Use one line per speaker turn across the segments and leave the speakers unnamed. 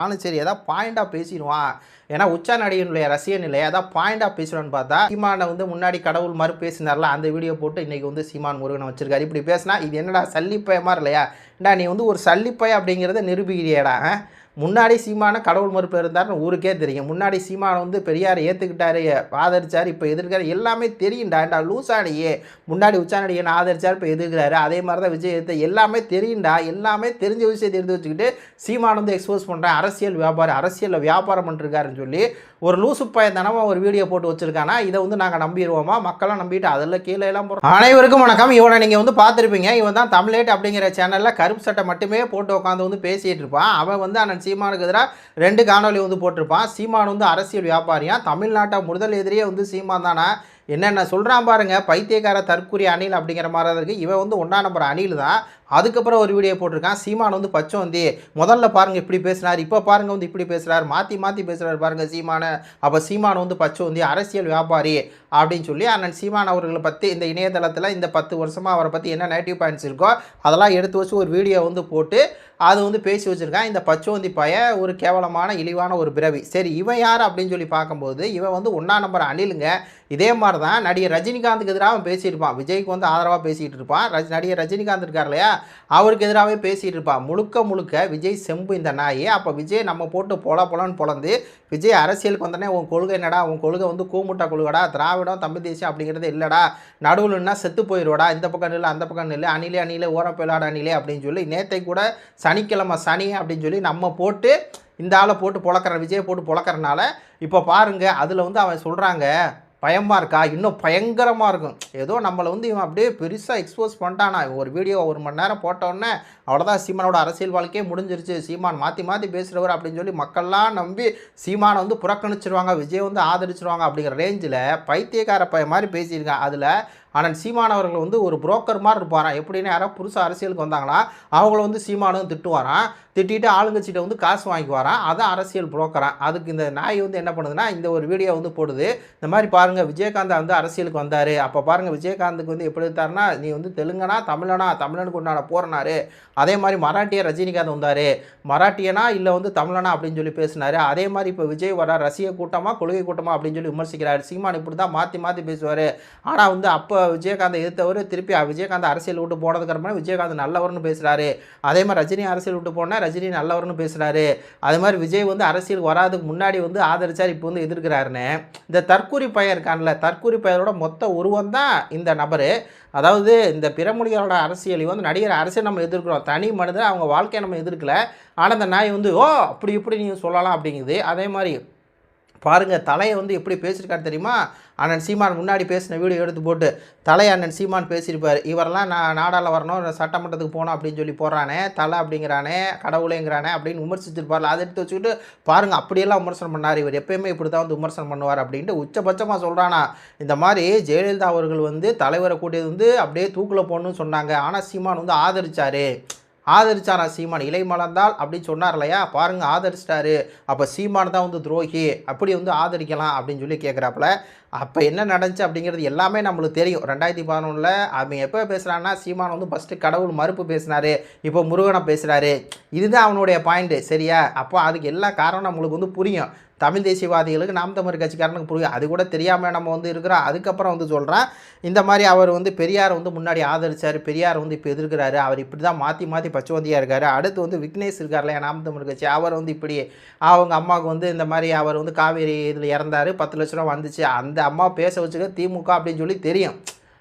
ஆனாலும் சரி ஏதாவது பாயிண்டாக பேசிடுவான் ஏன்னா உச்சா நடிகனுடைய ரசிகன் இல்லை ஏதாவது பாயிண்டாக பேசுவான்னு பார்த்தா சீமானை வந்து முன்னாடி கடவுள் மாதிரி பேசினார்ல அந்த வீடியோ போட்டு இன்றைக்கி வந்து சீமான் முருகனை வச்சிருக்காரு. இப்படி பேசினா இது என்னடா சல்லிப்பய மாதிரி இல்லையா? நீ வந்து ஒரு சல்லிப்பய அப்படிங்கிறத நிரூபிக்கிறியடா ஆ? முன்னாடி சீமான கடவுள் மறுப்பு இருந்தார்னு ஊருக்கே தெரியும். முன்னாடி சீமான வந்து பெரியார் ஏற்றுக்கிட்டாரு ஆதரிச்சார் இப்போ எதிர்க்கிறார் எல்லாமே தெரியும்டா. ஏண்டா லூசானியே முன்னாடி உச்சானடியன் ஆதரிச்சார் இப்போ எதிர்க்கிறாரு. அதே மாதிரி தான் விஜய் எடுத்த எல்லாமே தெரியும்டா. எல்லாமே தெரிஞ்ச விஷயத்தை எடுத்து வச்சுக்கிட்டு சீமான் வந்து எக்ஸ்போஸ் பண்ணுறேன் அரசியல் வியாபாரம் அரசியலில் வியாபாரம் பண்ணிருக்காருன்னு சொல்லி ஒரு லூசு பயந்தனமாக ஒரு வீடியோ போட்டு வச்சுருக்கானா? இதை வந்து நாங்கள் நம்பிடுவோமா? மக்களாம் நம்பிட்டு அதில் கீழே எல்லாம் போகிறோம் அனைவருக்கும் வணக்கம். இவனை நீங்கள் வந்து பார்த்துருப்பீங்க. இவன் தான் தமிழேட் அப்படிங்கிற சேனலில் கருப்பு சட்டை மட்டுமே போட்டு உட்காந்து வந்து பேசிகிட்டு இருப்பான். அவன் வந்து அண்ணன் சீமானுக்கு எதிராக ரெண்டு காணொலி வந்து போட்டிருப்பான். சீமான் வந்து அரசியல் வியாபாரியா? தமிழ்நாட்டை முதல் எதிரியே வந்து சீமான் தானே? என்னென்ன சொல்கிறான் பாருங்கள் பைத்தியக்கார தற்குறி அணில் அப்படிங்கிற மாதிரி தான் இருக்குது இவன் வந்து ஒன்றா நம்பர் அணில் தான் அதுக்கப்புறம் ஒரு வீடியோ போட்டிருக்கான். சீமான் வந்து பச்சோந்தி முதல்ல பாருங்க இப்படி பேசுனார் இப்போ பாருங்கள் வந்து இப்படி பேசுகிறார் மாற்றி மாற்றி பேசுகிறாரு பாருங்கள் சீமான. அப்போ சீமான் வந்து பச்சோந்தி அரசியல் வியாபாரி அப்படின்னு சொல்லி அண்ணன் சீமான் அவர்களை பற்றி இந்த இணையதளத்தில் இந்த பத்து வருஷமாக அவரை பற்றி என்ன நெகட்டிவ் பாயிண்ட்ஸ் இருக்கோ அதெல்லாம் எடுத்து வச்சு ஒரு வீடியோ வந்து போட்டு அது வந்து பேசி வச்சுருக்கான். இந்த பச்சோந்தி பைய ஒரு கேவலமான இழிவான ஒரு பிறவி? சரி இவன் யார் அப்படின்னு சொல்லி பார்க்கும்போது இவன் வந்து ஒன்றா நம்பர் அணிலுங்க. இதே மாதிரி தான் நடிகர் ரஜினிகாந்துக்கு எதிராக அவன் பேசியிருப்பான் விஜய்க்கு வந்து ஆதரவாக பேசிகிட்டு இருப்பான். ரஜ் நடிகர் ரஜினிகாந்த் இருக்கார் இல்லையா? அவருக்கு எதிராகவே பேசிகிட்டு இருப்பாள் முழுக்க முழுக்க விஜய் செம்பு இந்த நாய். அப்போ விஜய் நம்ம போட்டு பொல பொலன்னு பொழந்து விஜய் அரசியலுக்கு வந்தோடனே உன் கொள்கை என்னடா? உன் கொள்கை வந்து கூமுட்டா கொள்கடா? திராவிடம் தமிழ் தேசியம் அப்படிங்கிறது இல்லைடா. நடுவில்னா செத்து போயிடுவாடா இந்த பக்கம் இல்லை அந்த பக்கம் இல்லை அணிலே அணிலே ஓரப்பயிலாட அணிலே அப்படின்னு சொல்லி நேற்றை கூட சனிக்கிழமை சனி அப்படின்னு சொல்லி நம்ம போட்டு இந்த ஆளை போட்டு பொழக்கிற விஜயை போட்டு பொழக்கிறனால இப்போ பாருங்கள் அதில் வந்து அவன் சொல்கிறாங்க பயமாக இருக்கா? இன்னும் பயங்கரமாக இருக்கும். ஏதோ நம்மளை வந்து இவன் அப்படியே பெருசாக எக்ஸ்போஸ் பண்ணிட்டானா. இவன் ஒரு வீடியோ ஒரு மணி நேரம் போட்டோன்னே அவ்வளோதான் சீமானோட அரசியல் வாழ்க்கையே முடிஞ்சிருச்சு. சீமான் மாற்றி மாற்றி பேசுகிறவர் அப்படின்னு சொல்லி மக்கள்லாம் நம்பி சீமானை வந்து புறக்கணிச்சிருவாங்க விஜய் வந்து ஆதரிச்சிருவாங்க அப்படிங்கிற ரேஞ்சில் பைத்தியக்கார பையன் மாதிரி பேசியிருக்கான். அதில் ஆனால் சீமான் அவர்கள் வந்து ஒரு புரோக்கர் மாதிரி இருப்பாராம் எப்படின்னு யாராவது புதுசாக அரசியலுக்கு வந்தாங்கன்னா அவங்கள வந்து சீமானும் திட்டுவாராம். திட்டிட்டு ஆளுங்கட்சிகிட்ட வந்து காசு வாங்கிக்குவாராம். அதான் அரசியல் புரோக்கரான் அதுக்கு இந்த நாய் வந்து என்ன பண்ணுதுன்னா இந்த ஒரு வீடியோ வந்து போடுது. இந்த மாதிரி பாருங்கள் விஜயகாந்த் வந்து அரசியலுக்கு வந்தார். அப்போ பாருங்கள் விஜயகாந்துக்கு வந்து எப்படி எடுத்தாருன்னா நீ வந்து தெலுங்கனா தமிழனா தமிழனுக்கு உண்டான போறனாரு. அதே மாதிரி மராட்டிய ரஜினிகாந்த் வந்தார். மராட்டியனா இல்லை வந்து தமிழனா அப்படின்னு சொல்லி பேசினார். அதே மாதிரி இப்போ விஜய் வர ரசிக கூட்டமாக கொள்கை கூட்டமாக அப்படின்னு சொல்லி விமர்சிக்கிறார். சீமான் இப்படி தான் மாற்றி மாற்றி பேசுவார். ஆனால் வந்து அப்போ விஜயகாந்த் எதிர்த்தவர் திருப்பி விஜயகாந்த் அரசியல் விட்டு போனதுக்கு விஜயகாந்த் நல்லவர்னு பேசுகிறாரு அதே மாதிரி ரஜினி அரசியல் விட்டு போனால் ரஜினி நல்லவர்னு பேசுகிறாரு அதே மாதிரி விஜய் வந்து அரசியல் வராதுக்கு முன்னாடி வந்து ஆதரிச்சார் இப்போ வந்து எதிர்க்கிறாருன்னு. இந்த தற்கூரி பையன் இருக்கான்ல தற்கூரி பையனோட மொத்த உருவம் தான் இந்த நபர். அதாவது இந்த பிறமொழிகளோட அரசியலை வந்து நடிகர் அரசியல் நம்ம எதிர்க்கிறோம். தனி மனிதன் அவங்க வாழ்க்கையை நம்ம எதிர்க்கல. ஆனால் அந்த நாய் வந்து ஓ அப்படி இப்படி நீங்கள் சொல்லலாம் அப்படிங்குது. அதே மாதிரி பாருங்கள் தலையை வந்து எப்படி பேசியிருக்காரு தெரியுமா? அண்ணன் சீமான் முன்னாடி பேசின வீடியோ எடுத்து போட்டு தலை அண்ணன் சீமான் பேசியிருப்பார். இவரெல்லாம் நான் நாடால் வரணும் சட்டமன்றத்துக்கு போகணும் அப்படின்னு சொல்லி போடுறானே தலை அப்படிங்கிறானே கடவுளேங்கிறானே அப்படின்னு விமர்சிச்சிருப்பார்ல. அதை எடுத்து வச்சுக்கிட்டு பாருங்கள் அப்படியெல்லாம் விமர்சனம் பண்ணார். இவர் எப்பயுமே இப்படி தான் வந்து விமர்சனம் பண்ணுவார் அப்படின்ட்டு உச்சபட்சமாக சொல்கிறானா இந்த மாதிரி ஜெயலலிதா அவர்கள் வந்து தலைவரை கூட்டியது வந்து அப்படியே தூக்கில் போகணும்னு சொன்னாங்க. ஆனால் சீமான் வந்து ஆதரிச்சார். ஆதரிச்சாரா சீமான்? இலை மலர்ந்தால் அப்படின்னு சொன்னார் இல்லையா பாருங்க ஆதரிச்சிட்டாரு. அப்போ சீமான் தான் வந்து துரோகி. அப்படி வந்து ஆதரிக்கலாம் அப்படின்னு சொல்லி கேட்குறாப்புல அப்போ என்ன நடந்துச்சு அப்படிங்கிறது எல்லாமே நம்மளுக்கு தெரியும். ரெண்டாயிரத்தி பதினொன்றில் அவன் எப்போ பேசுகிறான்னா சீமான் வந்து ஃபஸ்ட்டு கடவுள் மறுப்பு பேசினாரு. இப்போ முருகனை பேசுகிறாரு இதுதான் அவனுடைய பாயிண்ட்டு சரியா? அப்போ அதுக்கு எல்லா காரணம் நம்மளுக்கு வந்து புரியும். தமிழ் தேசியவாதிகளுக்கு நாம் தமிழ் கட்சிக்காரனுக்கு புரியும் அது கூட தெரியாமல் நம்ம வந்து இருக்கிறோம். அதுக்கப்புறம் வந்து சொல்கிறேன் இந்த மாதிரி அவர் வந்து பெரியார் வந்து முன்னாடி ஆதரிச்சார் பெரியார் வந்து இப்போ எதிர்க்கிறாரு அவர் இப்படி தான் மாற்றி மாற்றி பச்சுவந்தியாக இருக்கார். அடுத்து வந்து விக்னேஷ் இருக்கார்ல நாம் தமிழ் கட்சி அவர் வந்து இப்படி அவங்க அம்மாவுக்கு வந்து இந்த மாதிரி அவர் வந்து காவேரி இதில் இறந்தார் பத்து லட்ச ரூபா வந்துச்சு அந்த அம்மா பேச வச்சுக்க திமுக அப்படின்னு சொல்லி தெரியும்.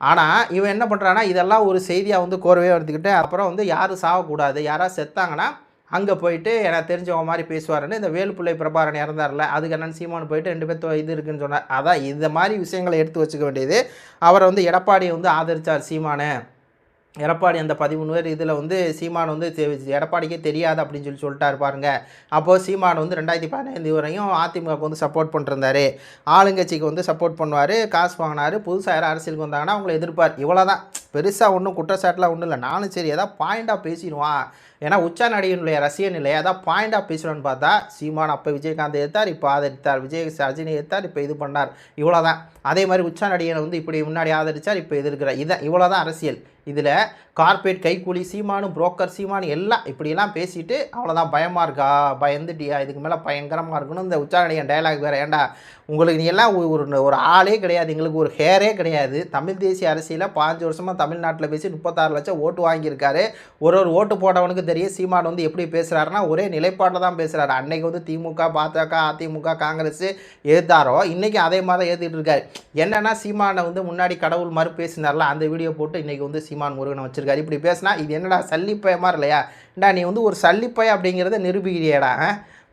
ஆனால் இவன் என்ன பண்ணுறான்னா இதெல்லாம் ஒரு செய்தியாக வந்து கோரவே எடுத்துக்கிட்டு அப்புறம் வந்து யாரும் சாகக்கூடாது யாராவது செத்தாங்கன்னா அங்கே போயிட்டு எனக்கு தெரிஞ்சவங்க மாதிரி பேசுவாருன்னு இந்த வேலுப்பிள்ளை பிரபாரன் இறந்தார்ல அதுக்கு என்னன்னு சீமான் போயிட்டு ரெண்டு பேர்த்து இது இருக்குன்னு சொன்னார். அதான் இந்த மாதிரி விஷயங்களை எடுத்து வச்சுக்க வேண்டியது. அவரை வந்து எடப்பாடியை வந்து ஆதரித்தார் சீமானை. எடப்பாடி அந்த பதிமூணு பேர் இதில் வந்து சீமான் வந்து எடப்பாடிக்கே தெரியாது அப்படின்னு சொல்லி சொல்லிட்டாரு பாருங்க. அப்போது சீமான் வந்து ரெண்டாயிரத்தி பதினைந்து வரையும் அதிமுகவுக்கு வந்து சப்போர்ட் பண்ணிருந்தார். ஆளுங்கட்சிக்கு வந்து சப்போர்ட் பண்ணுவார் காசு வாங்கினாரு புதுசாக யாரும் அரசியலுக்கு வந்தாங்கன்னா அவங்களை எதிர்ப்பார். இவ்வளோ தான் பெருசாக ஒன்றும் குற்றச்சாட்டுலாம் ஒன்றும் இல்லை. நானும் சரி ஏதாவது பாயிண்டாக பேசிடுவான் ஏன்னா உச்சா நடிகனுடைய ரசிகன் இல்லை ஏதாவது பாயிண்டாக பேசுகிறோன்னு பார்த்தா சீமான் அப்போ விஜயகாந்த் எடுத்தார் இப்போ ஆதரித்தார். விஜய் ரஜினி எடுத்தார் இப்போ இது பண்ணார். இவ்வளோதான் அதே மாதிரி உச்சா நடிகனை வந்து இப்படி முன்னாடி ஆதரித்தார் இப்போ எதிர்க்கிறார். இதான் இவ்வளோதான் அரசியல். இதில் கார்பரேட் கைக்கூலி சீமானு புரோக்கர் சீமானு எல்லாம் இப்படிலாம் பேசிட்டு அவ்வளோதான் பயமாக இருக்கா? பயந்துட்டியா? இதுக்கு மேலே பயங்கரமாக இருக்கணும். இந்த உச்சாரணியன் டயலாக் வேறு ஏண்டா உங்களுக்கு நீ எல்லாம் ஒரு ஒரு- ஒரு ஆளே கிடையாது. எங்களுக்கு ஒரு ஹேரே கிடையாது. தமிழ் தேசிய அரசியலில் பாஞ்சு வருஷமாக தமிழ்நாட்டில் பேசி முப்பத்தாறு லட்சம் ஓட்டு வாங்கியிருக்காரு. ஒரு ஒரு ஓட்டு போட்டவனுக்கு தெரியும் சீமான் வந்து எப்படி பேசுகிறாருன்னா ஒரே நிலைப்பாட்டில் தான் பேசுகிறாரு அன்னைக்கு வந்து திமுக பாஜக அதிமுக காங்கிரஸ் எதிர்த்தாரோ இன்றைக்கி அதே மாதிரி தான் ஏற்றிட்டு இருக்காரு. என்னன்னா சீமானை வந்து முன்னாடி கடவுள் மாதிரி பேசினார்ல அந்த வீடியோ போட்டு இன்றைக்கி வந்து சீமான் முருகனை வச்சுருக்காரு. இப்படி பேசினா இது என்னடா சல்லிப்பயமா இல்லையா? ஏண்டா நீ வந்து ஒரு சல்லிப்பய அப்படிங்கிறத நிரூபிக்கிறியடா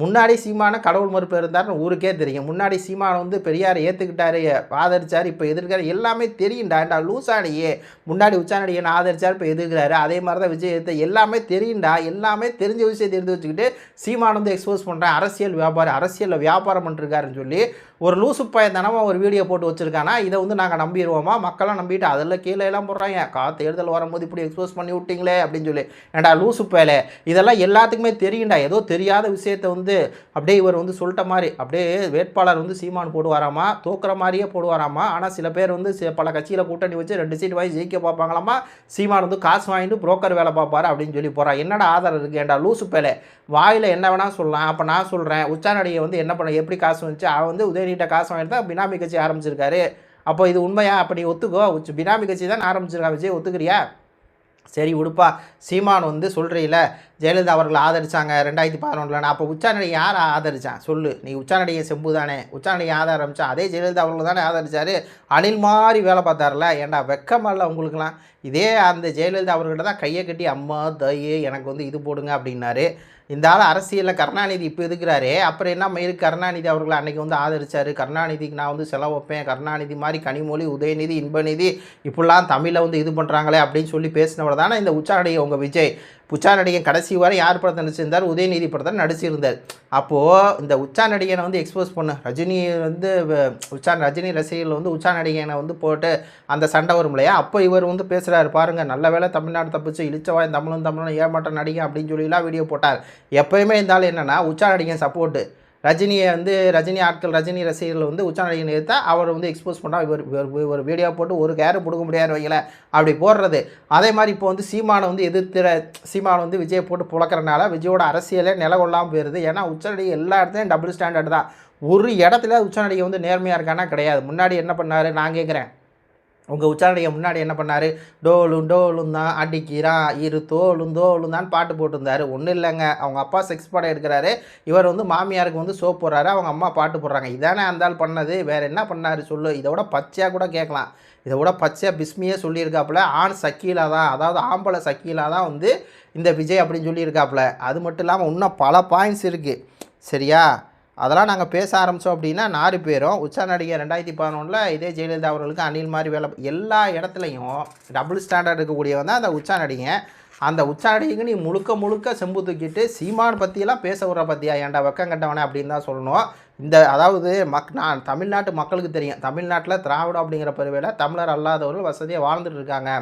முன்னாடி சீமான கடவுள் மறுப்பு இருந்தார்னு ஊருக்கே தெரியும். முன்னாடி சீமானை வந்து பெரியார் ஏற்றுக்கிட்டாரு ஆதரிச்சார் இப்போ எதிர்க்கிறார் எல்லாமே தெரியும்டா. ஏண்டா லூசானியே முன்னாடி உச்சானடியை ஆதரிச்சார் இப்போ எதிர்க்கிறாரு. அதே மாதிரி தான் விஜய் எடுத்த எல்லாமே தெரியும்டா. எல்லாமே தெரிஞ்ச விஷயத்தை எடுத்து வச்சுக்கிட்டு சீமானை வந்து எக்ஸ்போஸ் பண்ணுறேன் அரசியல் வியாபாரம் அரசியலில் வியாபாரம் பண்ணிருக்காருன்னு சொல்லி ஒரு லூசு பையன் ஒரு வீடியோ போட்டு வச்சுருக்கானா? இதை வந்து நாங்கள் நம்பிடுவோமா? மக்களாம் நம்பிட்டு அதில் கீழே எல்லாம் போடுறாங்க. கா தேர்தல் வரும்போது இப்படி எக்ஸ்போஸ் பண்ணி விட்டீங்களே அப்படின்னு சொல்லி. ஏண்டா லூசு பயலே? இதெல்லாம் எல்லாத்துக்குமே தெரியும்டா. ஏதோ தெரியாத விஷயத்தை வந்து வந்து அப்படியே இவர் வந்து சொல்லிட்ட மாதிரி அப்படியே வேட்பாளர் வந்து சீமான் போடுவாராமா தோக்குற மாதிரியே போடுவாராமா ஆனால் சில பேர் வந்து பல கட்சியில் கூட்டணி வச்சு ரெண்டு சீட் வாங்கி ஜெயிக்க பார்ப்பாங்களாமா சீமான் வந்து காசு வாங்கிட்டு புரோக்கர் வேலை பார்ப்பாரு அப்படின்னு சொல்லி போகிறான் என்னடா ஆதாரம் இருக்கு? ஏண்டா லூசு பேலே? வாயில் என்ன வேணால் சொல்லலாம். அப்போ நான் சொல்கிறேன் உச்சாநடிகை வந்து என்ன பண்ண எப்படி காசு வந்துச்சு? அவன் வந்து உதயநிட்ட காசு வாங்கிட்டு தான் பினாமி கட்சி ஆரம்பிச்சிருக்காரு. அப்போ இது உண்மையா? அப்போ நீ ஒத்துக்கோ. உச்ச- பினாமி கட்சி தான் ஆரம்பிச்சிருக்கா. விஜய் ஒத்துக்கிறியா? சரி உடுப்பா. சீமான் வந்து சொல்கிறீல ஜெயலலிதா அவர்களை ஆதரிச்சாங்க ரெண்டாயிரத்தி பதினொன்றில் நான் அப்போ உச்சாநடையை யார் ஆதரித்தான் சொல்லு. நீ உச்சாநடையை செம்பு தானே. உச்சாநடிகை ஆதரிச்சா அதே ஜெயலலிதா அவர்கள் தானே ஆதரித்தார் அணில் மாதிரி வேலை பார்த்தார்ல. ஏன்டா வெக்கமல்ல உங்களுக்குலாம் இதே அந்த ஜெயலலிதா அவர்கிட்ட தான் கையை கட்டி அம்மா தயே எனக்கு வந்து இது போடுங்க அப்படின்னாரு. இந்த ஆள் அரசியலில் கருணாநிதி இப்போ இருக்கிறாரு அப்புறம் என்ன மயிறு கருணாநிதி அவர்களை அன்றைக்கி வந்து ஆதரிச்சார். கருணாநிதிக்கு நான் வந்து செலவு வைப்பேன். கருணாநிதி மாதிரி கனிமொழி உதயநிதி இன்பநிதி இப்படிலாம் தமிழில் வந்து இது பண்ணுறாங்களே அப்படின்னு சொல்லி பேசினவர் தானே இந்த உச்சாரடிகை உங்கள் விஜய். உச்சாநடிகன் கடைசி வரை யார் படத்தை நடிச்சிருந்தார்? உதயநிதி படத்தை நடிச்சிருந்தார். அப்போது இந்த உச்சா நடிகனை வந்து எக்ஸ்போஸ் பண்ண. ரஜினி வந்து உச்சா ரஜினி ரசிகர்கள் வந்து உச்சா நடிகனை வந்து போட்டு அந்த சண்டை வரும் இல்லையா? அப்போ இவர் வந்து பேசுகிறாரு பாருங்கள் நல்ல வேலை தமிழ்நாடு தப்பிச்சு இழிச்சவாய் தமிழும் தமிழும் ஏமாற்றம் நடிகை அப்படின்னு சொல்லிலாம் வீடியோ போட்டார். எப்போயுமே இருந்தாலும் என்னென்னா உச்சா நடிகன் சப்போர்ட்டு ரஜினியை வந்து ரஜினி ஆட்கள் ரஜினி ரசிகர்கள் வந்து உச்சா நடிகனை எடுத்தா அவர் வந்து எக்ஸ்போஸ் பண்ணால் இவர் ஒரு வீடியோ போட்டு ஒரு கேரு கொடுக்க முடியாது வைக்கல அப்படி போடுறது. அதே மாதிரி இப்போ வந்து சீமானை வந்து எதிர்த்துற சீமானை வந்து விஜயை போட்டு புழக்கிறனால விஜயோட அரசியலே நில கொள்ளாமல் போயிடுது ஏன்னா உச்சநடிகை எல்லா இடத்துலையும் டபுள் ஸ்டாண்டர்ட் தான். ஒரு இடத்துல உச்சநடிகை வந்து நேர்மையாக இருக்கானா கிடையாது. முன்னாடி என்ன பண்ணார்? நான் கேட்குறேன் உங்கள் உச்சாரணையை முன்னாடி என்ன பண்ணார்? டோலும் டோலும் தான் அடிக்கிறான் இரு தோலும் தோலும் தான் பாட்டு போட்டிருந்தாரு. ஒன்றும் இல்லைங்க. அவங்க அப்பா செக்ஸ் படம் எடுக்கிறாரு. இவர் வந்து மாமியாருக்கு வந்து சோப் போடுறாரு. அவங்க அம்மா பாட்டு போடுறாங்க. இதானே அந்தால் பண்ணது. வேறு என்ன பண்ணாரு சொல்லு. இதை விட பச்சையாக கூட கேட்கலாம். இதை விட பச்சையாக பிஸ்மியே சொல்லியிருக்காப்புல. ஆண் சக்கீலா தான். அதாவது ஆம்பளை சக்கீலா தான் வந்து இந்த விஜய் அப்படின்னு சொல்லியிருக்காப்புல. அது மட்டும் இல்லாமல் இன்னும் பல பாயிண்ட்ஸ் இருக்குது சரியா? அதெல்லாம் நாங்கள் பேச ஆரம்பித்தோம் அப்படின்னா நாலு பேரும் உச்சா நடிகை ரெண்டாயிரத்தி பதினொன்றில் இதே ஜெயலலிதா அவர்களுக்கு அணில் மாதிரி வேலை எல்லா இடத்துலையும் டபுள் ஸ்டாண்டர்ட் இருக்கக்கூடியவன் தான் அந்த உச்சா நடிகை. அந்த உச்சா நடிகைக்கு நீ முழுக்க முழுக்க செம்பு தூக்கிட்டு சீமான் பற்றியெல்லாம் பேச விட்ற பற்றியா ஏன்டா வெக்கம் கட்டவனே அப்படின்னு தான் சொல்லணும். இந்த அதாவது மக் நான் தமிழ்நாட்டு மக்களுக்கு தெரியும். தமிழ்நாட்டில் திராவிடம் அப்படிங்கிற பெருவேல தமிழர் அல்லாதவர்கள் வசதியாக வாழ்ந்துட்டு இருக்காங்க.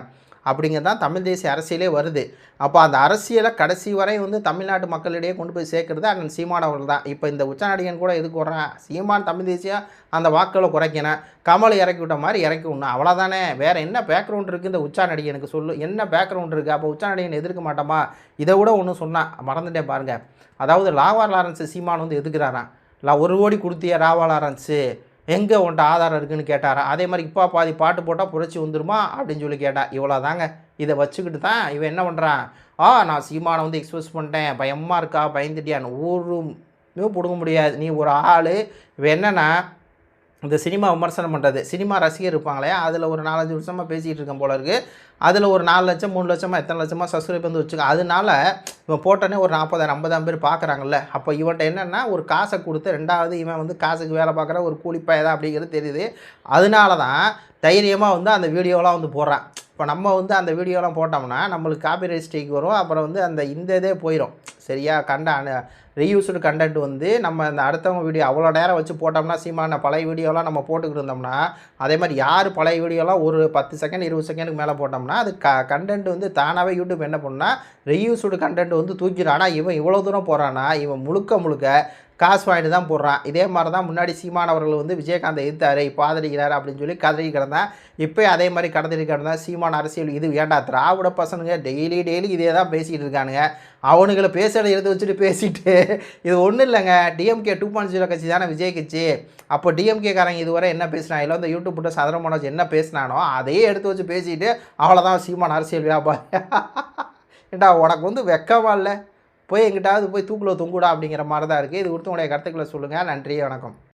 அப்படிங்கிறது தான் தமிழ் தேசிய அரசியலே வருது. அப்போ அந்த அரசியலை கடைசி வரை வந்து தமிழ்நாட்டு மக்களிடையே கொண்டு போய் சேர்க்குறது அண்ணன் சீமான் அவர்கள் தான் இப்போ இந்த உச்சநடிகன் கூட எதுக்கு வர்றான் சீமான் தமிழ் தேசியா அந்த வாக்களை குறைக்கணும் கமல் இறக்கி விட்ட மாதிரி இறக்கி விடணும். அவ்வளோதானே வேறு என்ன பேக்ரவுண்ட் இருக்குது இந்த உச்சாநடிகனுக்கு சொல்லு. என்ன பேக்ரவுண்ட் இருக்குது அப்போ உச்சா நடிகன் எதிர்க்க மாட்டோமா? இதை விட ஒன்று சொன்னான். மறந்துட்டேன் பாருங்கள் அதாவது லாவார் லாரன்ஸ் சீமான் வந்து எதுக்குறாரான் லா ஒரு கோடி கொடுத்தியே ராவா லாரன்ஸு? எங்கே உன்ட்ட ஆதாரம் இருக்குதுன்னு கேட்டாரா? அதே மாதிரி இப்போ பாதி பாட்டு போட்டால் புரட்சி வந்துருமா? அப்படின்னு சொல்லி கேட்டா இவ்வளோ தாங்க இதை வச்சுக்கிட்டு தான் இவன் என்ன பண்ணுறான் ஆ நான் சீமானை வந்து எக்ஸ்பிரஸ் பண்ணிட்டேன். பயமாக இருக்கா? பயந்துட்டியான்னு ஒரு பிடுங்க முடியாது. நீ ஒரு ஆள். இவன் என்னென்னா இந்த சினிமா விமர்சனம் பண்ணுறது சினிமா ரசிகர் இருப்பாங்களே அதில் ஒரு நாலஞ்சு வருஷமாக பேசிகிட்டு இருக்கேன் போல இருக்குது அதில் ஒரு நாலு லட்சம் மூணு லட்சமாக எத்தனை லட்சமாக சப்ஸ்கிரைப் வந்து வச்சுக்கோ அதனால இவன் போட்டோன்னே ஒரு நாற்பதாயிரம் ஐம்பதாயிரம் பேர் பார்க்குறாங்கல்ல அப்போ இவன்ட்ட என்னென்னா ஒரு காசை கொடுத்து ரெண்டாவது இவன் வந்து காசுக்கு வேலை பார்க்குற ஒரு கூலிப்பாய் தான் அப்படிங்கிறது தெரியுது. அதனால தான் தைரியமாக வந்து அந்த வீடியோலாம் வந்து போடுறான். இப்போ நம்ம வந்து அந்த வீடியோலாம் போட்டோம்னா நம்மளுக்கு காப்பிரைட் ஸ்ட்ரைக் வரும் அப்புறம் வந்து அந்த இந்த இதே போயிடும் சரியா? கண்ட ரீயூஸ்டு கண்டென்ட் வந்து நம்ம அந்த அடுத்தவங்க வீடியோ அவ்வளோ நேரம் வச்சு போட்டோம்னா சீமான பழைய வீடியோலாம் நம்ம போட்டுக்கிட்டு இருந்தோம்னா அதே மாதிரி யார் பழைய வீடியோலாம் ஒரு பத்து செகண்ட் இருபது செகண்டுக்கு மேலே போட்டோம்னா அது க கண்டென்ட் வந்து தானாகவே யூடியூப் என்ன பண்ணால் ரீயூஸ்டு கண்டென்ட் வந்து தூக்கிடும். ஆனால் இவன் இவ்வளோ தூரம் போகிறான்னா இவன் முழுக்க முழுக்க காசு வாங்கிட்டு தான் போடுறான் இதே மாதிரி தான் முன்னாடி சீமான் அவர்கள் வந்து விஜயகாந்த் எதிர்த்தார். இப்போ ஆதரிக்கிறார் அப்படின்னு சொல்லி கதறி கிடந்தான் இப்போ அதே மாதிரி கடத்தி கிடந்தா சீமான் அரசியல் இது வேண்டா திராவிட பசனுங்க டெய்லி டெய்லி இதே தான் பேசிகிட்டு இருக்கானுங்க. அவனுங்களை பேசுகிறத எடுத்து வச்சுட்டு பேசிட்டு இது ஒன்றும் இல்லைங்க. டிஎம்கே டூ பாயிண்ட் ஜீரோ கட்சி தானே விஜய் கட்சி. அப்போ டிஎம்கேக்காரங்க இதுவரை என்ன பேசினா இல்லை அந்த யூடியூப் போட்டு சதுர மனோஜ் என்ன பேசினானோ அதையே எடுத்து வச்சு பேசிட்டு அவ்வளோதான் சீமான் அரசியல் வியாபாரி. ஏண்டா உனக்கு வந்து வெக்கமா இல்லை? போய் எங்கிட்டாவது போய் தூக்கில் தொங்குடா அப்படிங்கிற மாதிரி தான் இருக்குது இது கொடுத்து உங்களுடைய கருத்துக்களை சொல்லுங்கள் நன்றி வணக்கம்.